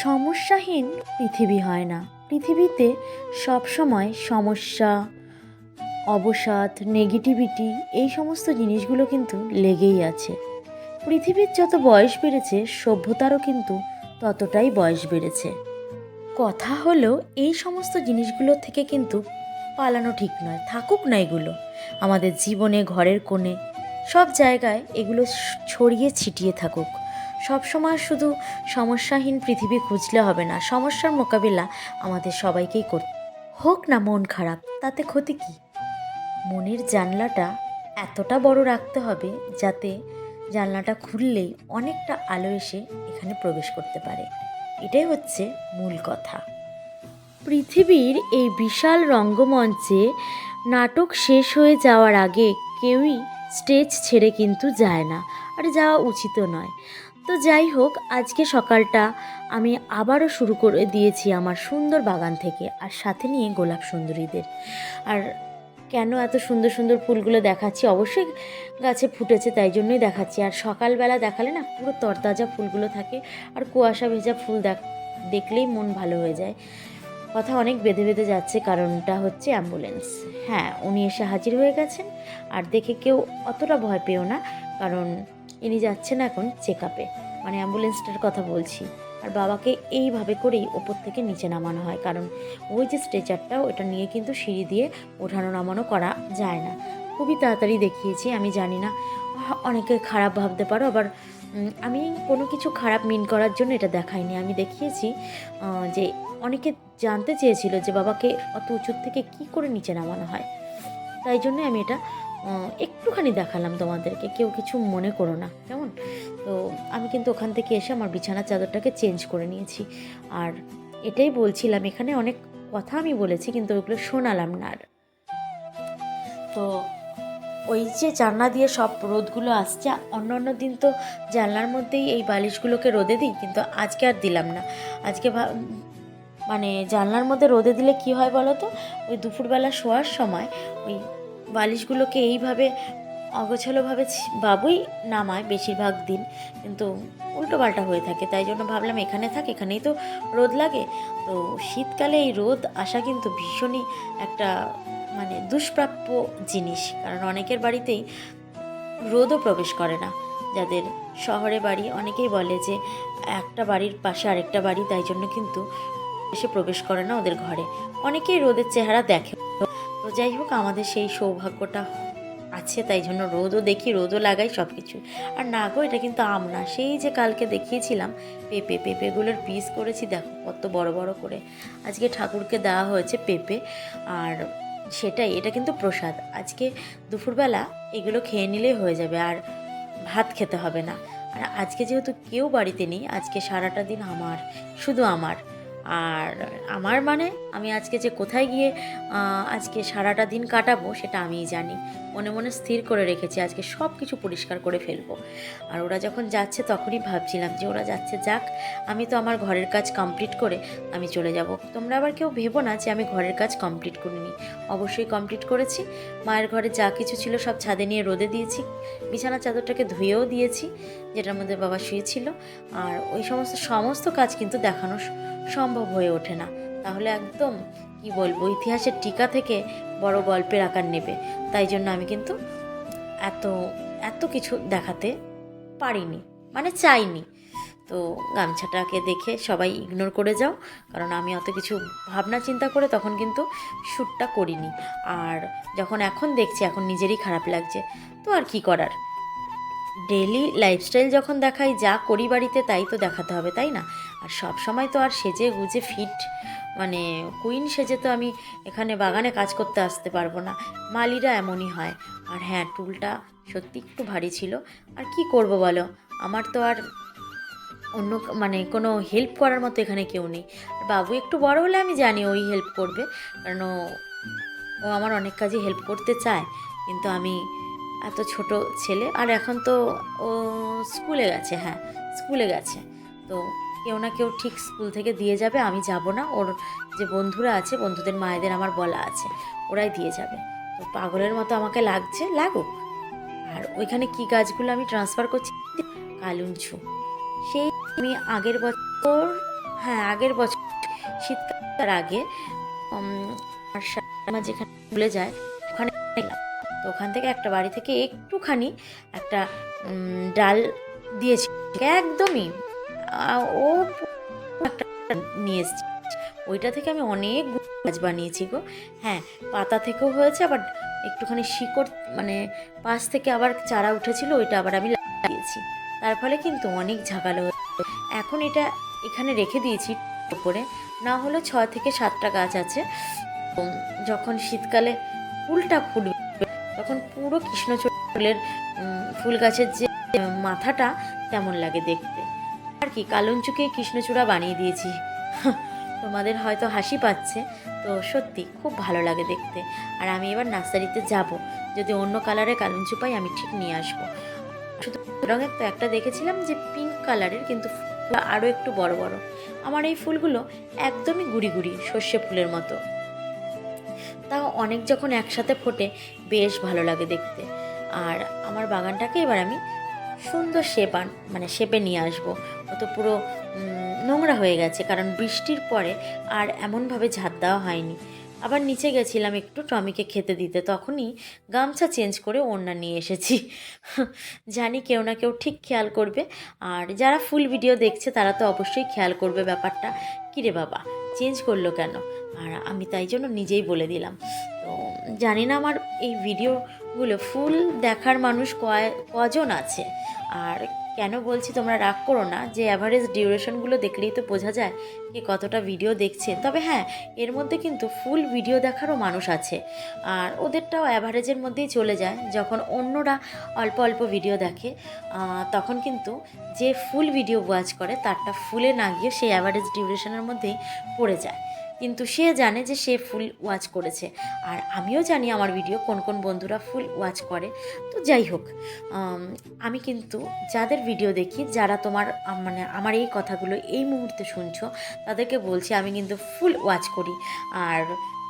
সমস্যাহীন পৃথিবী হয় না। পৃথিবীতে সবসময় সমস্যা, অবসাদ নেগেটিভিটি এই সমস্ত জিনিসগুলো কিন্তু লেগেই আছে। পৃথিবীর যত বয়স বেড়েছে, সভ্যতারও কিন্তু ততটাই বয়স বেড়েছে। কথা হলো, এই সমস্ত জিনিসগুলো থেকে কিন্তু পালানো ঠিক নয়, থাকুক না এগুলো। আমাদের জীবনে, ঘরের কোণে, সব জায়গায় এগুলো ছড়িয়ে ছিটিয়ে থাকুক। সবসময় শুধু সমস্যাহীন পৃথিবী খুঁজলে হবে না, সমস্যার মোকাবিলা আমাদের সবাইকেই করতে হোক না মন খারাপ, তাতে ক্ষতি কী? মনের জানলাটা এতটা বড় রাখতে হবে যাতে জানলাটা খুললেই অনেকটা আলো এসে এখানে প্রবেশ করতে পারে। এটাই হচ্ছে মূল কথা। পৃথিবীর এই বিশাল রঙ্গমঞ্চে নাটক শেষ হয়ে যাওয়ার আগে কেউই স্টেজ ছেড়ে কিন্তু যায় না। আর যাওয়া উচিতও নয়। তো যাই হোক, আজকে সকালটা আমি আবারও শুরু করে দিয়েছি আমার সুন্দর বাগান থেকে আর সাথে নিয়ে গোলাপ সুন্দরীদের। আর কেন এত সুন্দর সুন্দর ফুলগুলো দেখাচ্ছি? অবশ্যই গাছে ফুটেছে, তাই জন্যই দেখাচ্ছি। আর সকালবেলা দেখালে না পুরো তরতাজা ফুলগুলো থাকে আর কুয়াশা ভেজা ফুল দেখ, দেখলেই মন ভালো হয়ে যায়। কথা অনেক বেঁধে বেঁধে যাচ্ছে, কারণটা হচ্ছে অ্যাম্বুলেন্স। হ্যাঁ উনি এসে হাজির হয়ে গেছেন। আর দেখে কেউ অতটা ভয় পেও না, কারণ ইনি যাচ্ছেন এখন চেক আপে মানে অ্যাম্বুলেন্সটার কথা বলছি। আর বাবাকে এইভাবে করেই ওপর থেকে নিচে নামানো হয়, কারণ ওই যে স্ট্রেচারটা ওটা নিয়ে কিন্তু সিঁড়ি দিয়ে ওঠানো নামানো করা যায় না। খুবই তাড়াতাড়ি দেখিয়েছি, আমি জানি না অনেকে খারাপ ভাবতে পারো, আবার আমি কোনো কিছু খারাপ মিন করার জন্য এটা দেখাইনি। আমি দেখিয়েছি যে অনেকে জানতে চেয়েছিল যে বাবাকে অত উঁচুর থেকে কি করে নিচে নামানো হয়। তাই জন্য আমি এটা একটুখানি দেখালাম তোমাদেরকে, কেউ কিছু মনে করো না, কেমন? তো আমি কিন্তু ওখান থেকে এসে আমার বিছানার চাদরটাকে চেঞ্জ করে নিয়েছি। আর এটাই বলছিলাম, এখানে অনেক কথা আমি বলেছি, কিন্তু ওগুলো শোনালাম না আর। তো ওই যে জানলা দিয়ে সব রোদগুলো আসছে, অন্য অন্য দিন তো জানলার মধ্যেই এই বালিশগুলোকে রোদে দিই, কিন্তু আজকে আর দিলাম না। আজকে মানে জানলার মধ্যে রোদে দিলে কি হয় বলো তো? ওই দুপুরবেলা শোয়ার সময় ওই বালিশগুলোকে এইভাবে অগোছালোভাবে বাবুই নামায় বেশিরভাগ দিন। কিন্তু উল্টো পাল্টা হয়ে থাকে। তাই জন্য ভাবলাম, এখানে থাক, এখানেই তো রোদ লাগে। তো শীতকালে এই রোদ আসা কিন্তু ভীষণই একটা মানে দুষ্প্রাপ্য জিনিস। কারণ অনেকের বাড়িতেই রোদও প্রবেশ করে না। যাদের শহরে বাড়ি, অনেকেই বলে যে, একটা বাড়ির পাশে আরেকটা বাড়ি। তাই জন্য কিন্তু এসে প্রবেশ করে না ওদের ঘরে। অনেকেই রোদের চেহারা দেখে। যাই হোক, আমাদের সেই সৌভাগ্যটা আছে, তাই জন্য রোদও দেখি, রোদও লাগাই সব কিছু আর না গো, এটা কিন্তু আম না। সেই যে কালকে দেখিয়েছিলাম, পেঁপে, পেঁপেগুলোর পিস করেছি, দেখো কত বড় বড় করে। আজকে ঠাকুরকে দেওয়া হয়েছে পেঁপে, আর সেটাই, এটা কিন্তু প্রসাদ। আজকে দুপুরবেলা এগুলো খেয়ে নিলেই হয়ে যাবে, আর ভাত খেতে হবে না। আর আজকে যেহেতু কেউ বাড়িতে নেই, আজকে সারাটা দিন আমার, শুধু আমার। আর আমার মানে আমি আজকে যে কোথায় গিয়ে আজকে সারাটা দিন কাটাবো সেটা আমিই জানি। মনে মনে স্থির করে রেখেছি, আজকে সব কিছু পরিষ্কার করে ফেলব। আর ওরা যখন যাচ্ছে তখনই ভাবছিলাম যে ওরা যাচ্ছে যাক, আমি তো আমার ঘরের কাজ কমপ্লিট করে আমি চলে যাব। তোমরা আবার কেউ ভেবো না যে আমি ঘরের কাজ কমপ্লিট করিনি। অবশ্যই কমপ্লিট করেছি। মায়ের ঘরে যা কিছু ছিল সব ছাদে নিয়ে রোদে দিয়েছি। বিছানা চাদরটাকে ধুয়েও দিয়েছি, যেটার মধ্যে বাবা শুয়েছিল। আর ওই সমস্ত সমস্ত কাজ কিন্তু দেখানো সম্ভব হয়ে ওঠে না। তাহলে একদম, কি বলব, ইতিহাসের টিকা থেকে বড় গল্পের আকার নেবে। তাই জন্য আমি কিন্তু এত এত কিছু দেখাতে পারিনি মানে চাইনি। তো গামছাটাকে দেখে সবাই ইগনোর করে যাও, কারণ আমি অত কিছু ভাবনা চিন্তা করে তখন কিন্তু শ্যুটটা করিনি। আর যখন এখন দেখছি, এখন নিজেরই খারাপ লাগছে, তো আর কি করার? ডেলি লাইফস্টাইল যখন দেখাই, যা করি বাড়িতে তাই তো দেখাতে হবে, তাই না? আর সব সময় তো আর সেজে গুজে ফিট মানে কুইন সেজে তো আমি এখানে বাগানে কাজ করতে আসতে পারব না। মালিরা এমনই হয়। আর হ্যাঁ টুলটা সত্যি একটু ভারী ছিল। আর কি করব বলো? আমার তো আর অন্য মানে কোনো হেল্প করার মতো এখানে কেউ নেই। আর বাবু একটু বড় হলে আমি জানি ওই হেল্প করবে। কারণ ও আমার অনেক কাজে হেল্প করতে চায়। কিন্তু আমি এত ছোট ছেলে। আর এখন তো ও স্কুলে গেছে হ্যাঁ স্কুলে গেছে। তো কেউ না কেউ ঠিক স্কুল থেকে দিয়ে যাবে, আমি যাব না। ওর যে বন্ধুরা আছে, বন্ধুদের মায়েদের আমার বলা আছে, ওরাই দিয়ে যাবে। তো পাগলের মতো আমাকে লাগছে, লাগুক। আর ওইখানে কি গাছগুলো আমি ট্রান্সফার করছি? কালুঞ্চু। সেই আমি আগের বছর হ্যাঁ আগের বছর, শীতকালের আগে আমার যেখানে ভুলে যায়, ওখানে তো ওখান থেকে একটা বাড়ি থেকে একটুখানি একটা ডাল দিয়েছি। একদমই ও নিয়ে ওইটা থেকে আমি অনেক গাছ বানিয়েছি গো। হ্যাঁ পাতা থেকেও হয়েছে, আবার একটুখানি শিকড় মানে পাশ থেকে আবার চারা উঠেছিল, ওইটা আবার আমি লাগিয়েছি। তার ফলে কিন্তু অনেক ঝাঁকালো এখন এটা এখানে রেখে দিয়েছি উপরে। না হলে ছয় থেকে সাতটা গাছ আছে। যখন শীতকালে ফুলটা ফুটবে, তখন পুরো কৃষ্ণচূড়া ফুলের ফুল গাছের যে, মাথাটা, তেমন লাগে দেখতে। আর কি কালঞ্চুকে কৃষ্ণচূড়া বানিয়ে দিয়েছি। তোমাদের হয়তো হাসি পাচ্ছে, তো সত্যি খুব ভালো লাগে দেখতে। আর আমি এবার নার্সারিতে যাব, যদি অন্য কালারের কালঞ্চু পাই আমি ঠিক নিয়ে আসব। শুধু রঙের তো একটা দেখেছিলাম যে পিঙ্ক কালারের, কিন্তু আরও একটু বড় বড়। আমার এই ফুলগুলো একদমই গুড়ি গুড়ি, সর্ষে ফুলের মতো। তাও অনেক যখন একসাথে ফোটে, বেশ ভালো লাগে দেখতে। আর আমার বাগানটাকে এবার আমি সুন্দর শেপ মানে শেপে নিয়ে আসব। তো পুরো নোংরা হয়ে গেছে, কারণ বৃষ্টির পরে আর এমনভাবে ঝাঁট দেওয়া হয়নি। আবার নিচে গেছিলাম একটু টমিকে খেতে দিতে, তখনই গামছা চেঞ্জ করে ওড়না নিয়ে এসেছি। জানি কেউ না কেউ ঠিক খেয়াল করবে, আর যারা ফুল ভিডিও দেখছে তারা তো অবশ্যই খেয়াল করবে ব্যাপারটা। কিরে বাবা, চেঞ্জ করল কেন? আর আমি তাই জন্য নিজেই বলে দিলাম। তো জানি না আমার এই ভিডিওগুলো, ফুল দেখার মানুষ কয়, কজন আছে? আর কেন বলছি তোমরা রাগ করো না? যে অ্যাভারেজ ডিউরেশনগুলো দেখলেই তো বোঝা যায় কে কতটা ভিডিও দেখছে তবে হ্যাঁ এর মধ্যে কিন্তু ফুল ভিডিও দেখারও মানুষ আছে। আর ওদেরটাও অ্যাভারেজের মধ্যেই চলে যায়। যখন অন্যরা অল্প অল্প ভিডিও দেখে তখন কিন্তু যে ফুল ভিডিও ওয়াচ করে, তারটা ফুলে না গিয়ে সেই অ্যাভারেজ ডিউরেশনের মধ্যেই পড়ে যায়। কিন্তু সে জানে যে সে ফুল ওয়াচ করেছে। আর আমিও জানি আমার ভিডিও কোন কোন বন্ধুরা ফুল ওয়াচ করে। তো যাই হোক, আমি কিন্তু যাদের ভিডিও দেখি, যারা তোমার মানে আমার এই কথাগুলো এই মুহূর্তে শুনছো, তাদেরকে বলছি আমি কিন্তু ফুল ওয়াচ করি। আর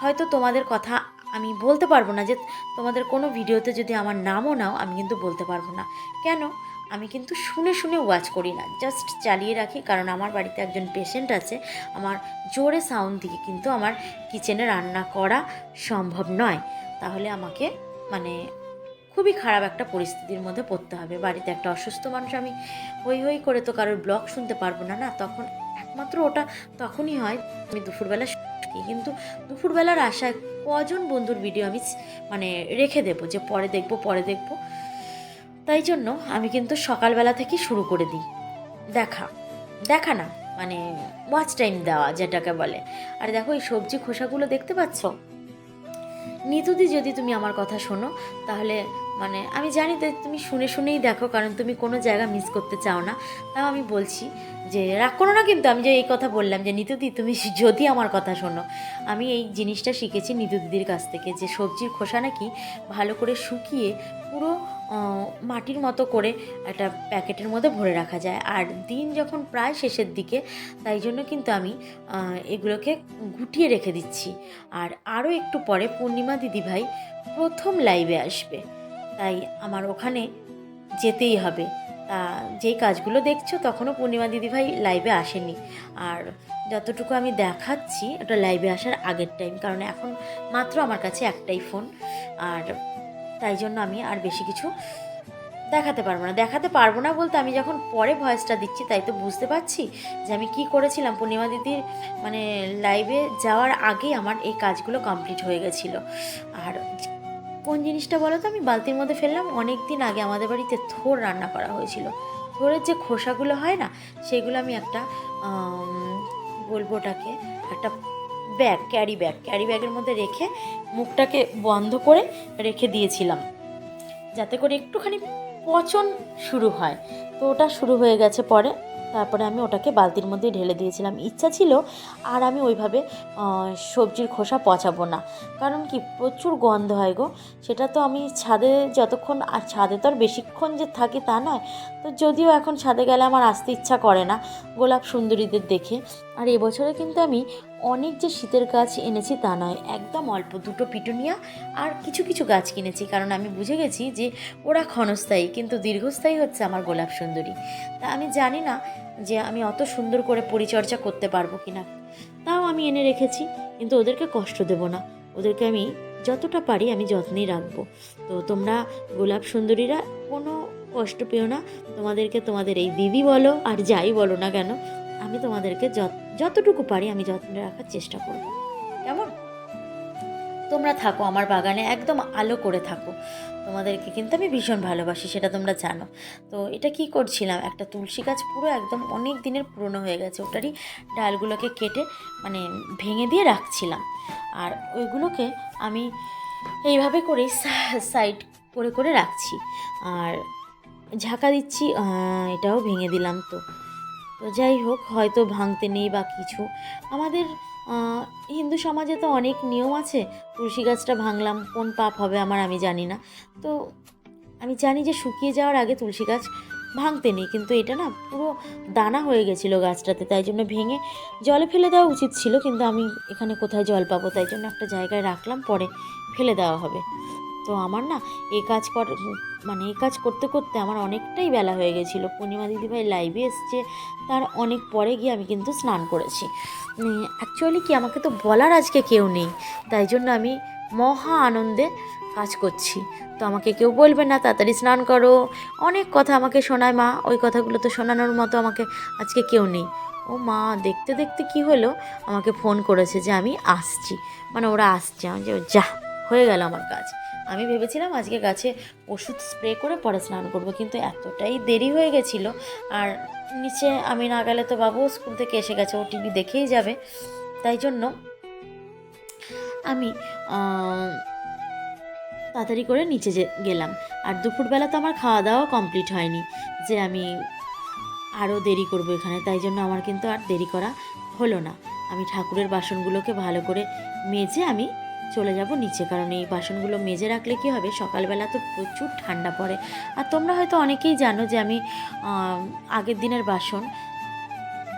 হয়তো তোমাদের কথা আমি বলতে পারব না যে তোমাদের কোনো ভিডিওতে যদি আমার নামও নাও, আমি কিন্তু বলতে পারব না। কেন? আমি কিন্তু শুনে শুনে ওয়াচ করি না জাস্ট চালিয়ে রাখি, কারণ আমার বাড়িতে একজন পেশেন্ট আছে, আমার জোরে সাউন্ড দিয়ে কিন্তু আমার কিচেনে রান্না করা সম্ভব নয়। তাহলে আমাকে মানে খুবই খারাপ একটা পরিস্থিতির মধ্যে পড়তে হবে। বাড়িতে একটা অসুস্থ মানুষ আমি হই হই করে তো কারোর ব্লগ শুনতে পারব না না, তখন একমাত্র ওটা তখনই হয় আমি দুপুরবেলা কিন্তু দুপুরবেলার আশায় কজন বন্ধুর ভিডিও আমি মানে রেখে দেবো যে পরে দেখব পরে দেখব? তাই জন্য আমি কিন্তু সকালবেলা থেকে শুরু করে দিই। দেখা দেখা না মানে ওয়াচ টাইম দেওয়া যেটাকে বলে। আর দেখো, এই সবজি খোসাগুলো দেখতে পাচ্ছ? নিতুদি, যদি তুমি আমার কথা শোনো, তাহলে মানে আমি জানি তুমি শুনে শুনেই দেখো, কারণ তুমি কোনো জায়গা মিস করতে চাও না। তাও আমি বলছি যে, রাগ করো না কিন্তু, আমি যে এই কথা বললাম যে, নিতুদি, তুমি যদি আমার কথা শোনো, আমি এই জিনিসটা শিখেছি নিতু দিদির কাছ থেকে যে সবজির খোসা নাকি ভালো করে শুকিয়ে পুরো মাটির মতো করে একটা প্যাকেটের মধ্যে ভরে রাখা যায়। আর দিন যখন প্রায় শেষের দিকে, তাই জন্য কিন্তু আমি এগুলোকে গুটিয়ে রেখে দিচ্ছি। আর আরও একটু পরে পূর্ণিমা দিদিভাই প্রথম লাইভে আসবে। তাই আমার ওখানে যেতেই হবে। তা যেই কাজগুলো দেখছ, তখনও পূর্ণিমা দিদিভাই লাইভে আসেনি। আর যতটুকু আমি দেখাচ্ছি, ওটা লাইভে আসার আগের টাইম কারণ এখন মাত্র আমার কাছে একটাই ফোন আর তাই জন্য আমি আর বেশি কিছু দেখাতে পারব না। দেখাতে পারব না বলতে আমি যখন পরে ভয়েসটা দিচ্ছি, তাই তো বুঝতে পারছি যে আমি কি করেছিলাম। পূর্ণিমা দিদির মানে লাইভে যাওয়ার আগেই আমার এই কাজগুলো কমপ্লিট হয়ে গেছিল। আর কোন জিনিসটা বলো তো আমি বালতির মধ্যে ফেললাম। অনেক দিন আগে আমাদের বাড়িতে থোর রান্না করা হয়েছিল। থোরের যে খোসাগুলো হয় না, সেগুলো আমি একটা বলব ওটাকে, একটা ব্যাগ, ক্যারি ব্যাগ। ক্যারি ব্যাগের মধ্যে রেখে মুখটাকে বন্ধ করে রেখে দিয়েছিলাম। যাতে করে একটুখানি পচন শুরু হয়। তো ওটা শুরু হয়ে গেছে পরে। তারপরে আমি ওটাকে বালতির মধ্যে ঢেলে দিয়েছিলাম। ইচ্ছা ছিল আর আমি ওইভাবে সবজির খোসা পচাবো না। কারণ কি, প্রচুর গন্ধ হয় গো। সেটা তো আমি ছাদে যতক্ষণ, আর ছাদে তো আর বেশিক্ষণ যে থাকি তা নয়। তো যদিও এখন ছাদে গেলে আমার আসতে ইচ্ছা করে না গোলাপ সুন্দরীদের দেখে। আর এবছরে কিন্তু আমি অনেক যে শীতের গাছ এনেছি তা নয়, একদম অল্প দুটো পিটুনিয়া আর কিছু কিছু গাছ কিনেছি। কারণ আমি বুঝে গেছি যে ওরা ক্ষণস্থায়ী, কিন্তু দীর্ঘস্থায়ী হচ্ছে আমার গোলাপ সুন্দরী। তা আমি জানি না যে আমি অত সুন্দর করে পরিচর্যা করতে পারব কি না তাও আমি এনে রেখেছি, কিন্তু ওদেরকে কষ্ট দেব না। ওদেরকে আমি যতটা পারি আমি যত্নেই রাখব। তো তোমরা গোলাপ সুন্দরীরা কোনো কষ্ট পেও না। তোমাদেরকে তোমাদের এই দিদি বলো আর যাই বলো না কেন আমি তোমাদেরকে যত- যতটুকু পারি আমি যত্নে রাখার চেষ্টা করব। কেমন? তোমরা থাকো, আমার বাগানে একদম আলো করে থাকো। তোমাদেরকে কিন্তু আমি ভীষণ ভালোবাসি, সেটা তোমরা জানো। তো এটা কি করছিলাম? একটা তুলসী গাছ পুরো একদম অনেক দিনের পুরনো হয়ে গেছে, ওটারই ডালগুলোকে কেটে মানে ভেঙে দিয়ে রাখছিলাম। আর ওইগুলোকে আমি এইভাবে করে সাইড করে করে রাখছি। আর ঝাঁকা দিচ্ছি এটাও ভেঙে দিলাম তো। তো যাই হোক, হয়তো ভাঙতে নেই বা কিছু। আমাদের হিন্দু সমাজে তো অনেক নিয়ম আছে। তুলসী গাছটা ভাঙলাম, কোন পাপ হবে আমার আমি জানি না। তো আমি জানি যে শুকিয়ে যাওয়ার আগে তুলসী গাছ ভাঙতে নেই, কিন্তু এটা না পুরো দানা হয়ে গেছিল গাছটাতে, তাই জন্য ভেঙে জলে ফেলে দেওয়া উচিত ছিল, কিন্তু আমি এখানে কোথায় জল পাবো? তাই জন্য একটা জায়গায় রাখলাম, পরে ফেলে দেওয়া হবে। তো আমার না এ কাজ কর মানে এ কাজ করতে করতে আমার অনেকটাই বেলা হয়ে গেছিল। পূর্ণিমা দিদিভাই লাইভে এসছে, তার অনেক পরে গিয়ে আমি কিন্তু স্নান করেছি। অ্যাকচুয়ালি কি আমাকে তো বলার আজকে কেউ নেই, তাই জন্য আমি মহা আনন্দে কাজ করছি। তো আমাকে কেউ বলবে না, তাড়াতাড়ি স্নান করো। অনেক কথা আমাকে শোনায় মা, ওই কথাগুলো তো শোনানোর মতো আমাকে আজকে কেউ নেই। ও মা, দেখতে দেখতে কি হলো? আমাকে ফোন করেছে যে আমি আসছি। মানে ওরা আসছে, আমি যে, যা, হয়ে গেল আমার কাজ। আমি ভেবেছিলাম আজকে গাছে ওষুধ স্প্রে করে পরে স্নান করব, কিন্তু এতটাই দেরি হয়ে গেছিল। আর নিচে আমি না গেলে তো বাবু স্কুল থেকে এসে গেছে, ও টিভি দেখেই যাবে। তাই জন্য আমি তাড়াতাড়ি করে নিচে যে গেলাম। আর দুপুরবেলা তো আমার খাওয়া দাওয়া কমপ্লিট হয়নি, যে আমি আরও দেরি করব এখানে। তাই জন্য আমার কিন্তু আর দেরি করা হলো না। আমি ঠাকুরের বাসনগুলোকে ভালো করে মেজে আমি চলে যাব নিচে, কারণ এই বাসনগুলো মেজে রাখলে কি হবে? সকালবেলা তো প্রচুর ঠান্ডা পড়ে। আর তোমরা হয়তো অনেকেই জানো যে আমি আগের দিনের বাসন,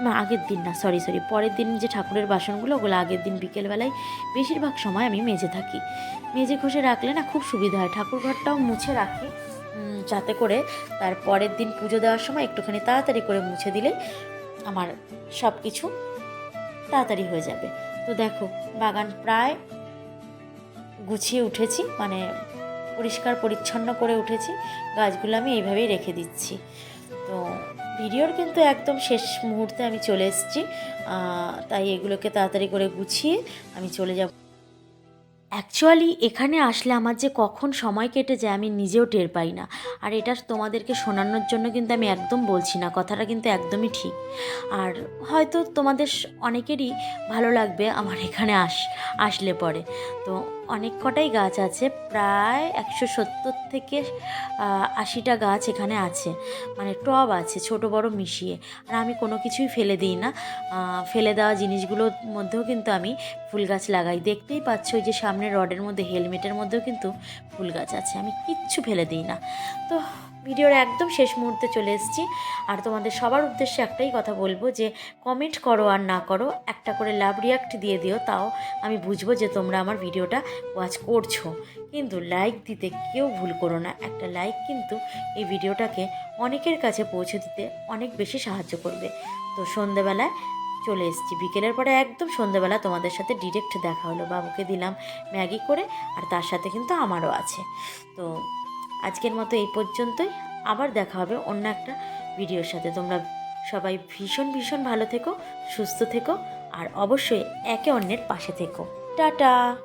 না, আগের দিন না সরি সরি পরের দিন যে ঠাকুরের বাসনগুলো, ওগুলো আগের দিন বিকেলবেলায় বেশিরভাগ সময় আমি মেজে থাকি। মেজে ঘষে রাখলে না খুব সুবিধা হয়। ঠাকুর ঘরটাও মুছে রাখি যাতে করে তার পরের দিন পুজো দেওয়ার সময় একটুখানি তাড়াতাড়ি করে মুছে দিলে আমার সব কিছু তাড়াতাড়ি হয়ে যাবে। তো দেখো, বাগান প্রায় গুছিয়ে উঠেছি মানে পরিষ্কার পরিচ্ছন্ন করে উঠেছি। গাছগুলো আমি এইভাবেই রেখে দিচ্ছি। তো ভিডিওর কিন্তু একদম শেষ মুহূর্তে আমি চলে এসেছি। তাই এগুলোকে তাড়াতাড়ি করে গুছিয়ে আমি চলে যাব। অ্যাকচুয়ালি এখানে আসলে আমার যে কখন সময় কেটে যায় আমি নিজেও টের পাই না। আর এটা তোমাদেরকে শোনানোর জন্য কিন্তু আমি একদম বলছি না, কথাটা কিন্তু একদমই ঠিক। আর হয়তো তোমাদের অনেকেরই ভালো লাগবে আমার এখানে আস, আসলে পরে। তো অনেক কটাই গাছ আছে, প্রায় একশো সত্তর থেকে আশিটা গাছ এখানে আছে। মানে টব আছে, ছোট বড় মিশিয়ে। আর আমি কোনো কিছুই ফেলে দিই না। ফেলে দেওয়া জিনিসগুলোর মধ্যেও কিন্তু আমি ফুল গাছ লাগাই। দেখতেই পাচ্ছ ওই যে সামনে রডের মধ্যে, হেলমেটের মধ্যেও কিন্তু ফুল গাছ আছে। আমি কিচ্ছু ফেলে দিই না। তো ভিডিওর একদম শেষ মুহূর্তে চলে এসেছি। আর তোমাদের সবার উদ্দেশ্যে একটাই কথা বলব যে কমেন্ট করো আর না করো, একটা করে লাভ রিয়াক্ট দিয়ে দিও, তাও আমি বুঝব যে তোমরা আমার ভিডিওটা ওয়াচ করছ। কিন্তু লাইক দিতে কেউ ভুল করো না। একটা লাইক কিন্তু এই ভিডিওটাকে অনেকের কাছে পৌঁছে দিতে অনেক বেশি সাহায্য করবে। তো সন্ধেবেলায় চলে এসেছি। বিকেলের পরে একদম সন্ধেবেলা তোমাদের সাথে ডিরেক্ট দেখা হলো। বাবুকে দিলাম ম্যাগি করে, আর তার সাথে কিন্তু আমারও আছে। তো আজকের মতো এই পর্যন্তই। আবার দেখা হবে অন্য একটা ভিডিওর সাথে। তোমরা সবাই ভীষণ ভীষণ ভালো থেকো, সুস্থ থেকো, আর অবশ্যই একে অন্যের পাশে থেকো। টাটা!